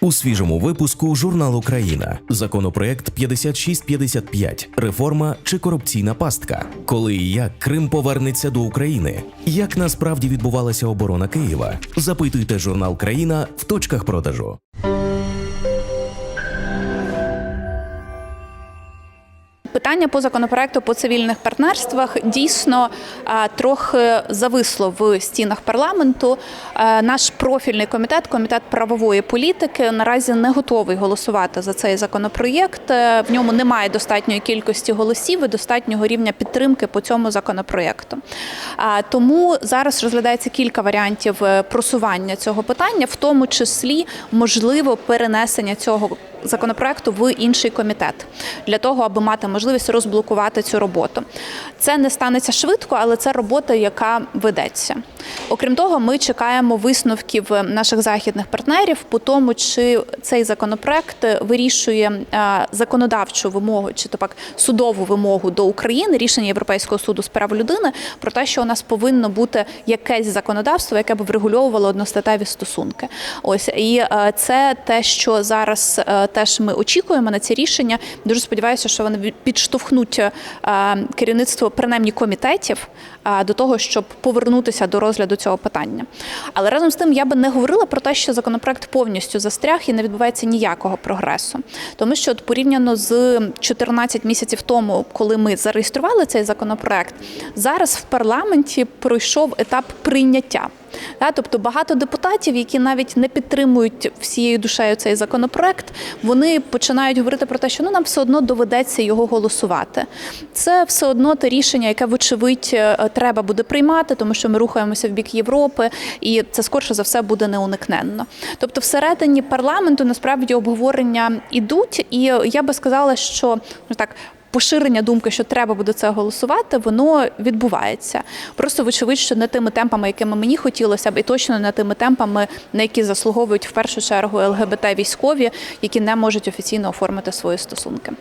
У свіжому випуску журнал Україна законопроект 5655 реформа чи корупційна пастка. Коли і як Крим повернеться до України? Як насправді відбувалася оборона Києва? Запитуйте журнал Країна в точках продажу. Питання по законопроекту по цивільних партнерствах дійсно трохи зависло в стінах парламенту. Наш профільний комітет, комітет правової політики, наразі не готовий голосувати за цей законопроєкт. Е, В ньому немає достатньої кількості голосів і достатнього рівня підтримки по цьому законопроєкту. Тому зараз розглядається кілька варіантів е, просування цього питання, в тому числі можливо перенесення цього законопроекту в інший комітет для того, аби мати можливість розблокувати цю роботу. Це не станеться швидко, але це робота, яка ведеться. Окрім того, ми чекаємо висновків наших західних партнерів по тому, чи цей законопроект вирішує е, законодавчу вимогу, чи то пак судову вимогу до України, рішення Європейського суду з прав людини про те, що у нас повинно бути якесь законодавство, яке б врегульовувало одностатеві стосунки. Ось і е, це те, що зараз е, теж ми очікуємо на ці рішення. Дуже сподіваюся, що вони підштовхнуть е, керівництво принаймні комітетів е, до того, щоб повернутися до розгляду цього питання. Але разом з тим я би не говорила про те, що законопроект повністю застряг і не відбувається ніякого прогресу, тому що от порівняно з 14 місяців тому, коли ми зареєстрували цей законопроект, зараз в парламенті пройшов етап прийняття. Тобто багато депутатів, які навіть не підтримують всією душею цей законопроект, вони починають говорити про те, що ну нам все одно доведеться його голосувати. Це все одно те рішення, яке вочевидь е, треба буде приймати, тому що ми рухаємося в бік Європи, і це скорше за все буде неуникненно. Тобто, всередині парламенту насправді обговорення ідуть, і я би сказала, що ну так поширення думки, що треба буде це голосувати, воно відбувається. Просто вочевидь, що не тими темпами, якими мені хотілося б, і точно не тими темпами, на які заслуговують в першу чергу ЛГБТ військові, які не можуть офіційно оформити свої стосунки.